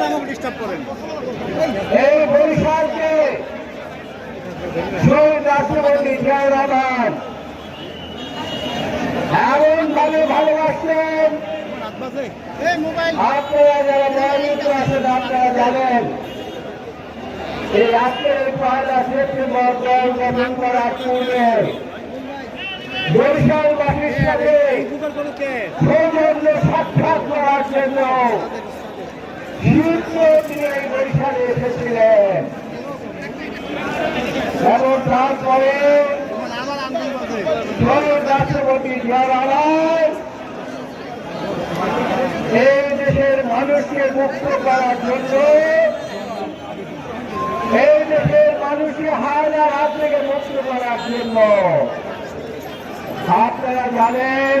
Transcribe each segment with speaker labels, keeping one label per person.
Speaker 1: আমাকে ডিস্টার্ব করেন।
Speaker 2: এই বরিশালকে শহীদ রাষ্ট্রপতি জিয়াউর রহমান এমন ভাবে ভালোবাসতেন আপনারা যারা মনোনীত আছেন আপনারা জানেন এই আজকের এই পয়লা সেপ্টেম্বর দল গঠন করার পূর্বে বরিশালবাসীর সাথে সৌজন্য সাক্ষাৎ করার জন্য তিনি এই বরিশালে এসেছিলেন এবং তারপরে রাষ্ট্রপতি জিয়া রহমান এই দেশের মানুষকে মুক্ত করার জন্য এই দেশের মানুষকে হায়নার হাত থেকে মুক্ত করার জন্য আপনারা জানেন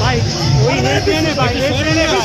Speaker 1: ভাই ওই ট্রেনে ভাই এই ট্রেনে ভাই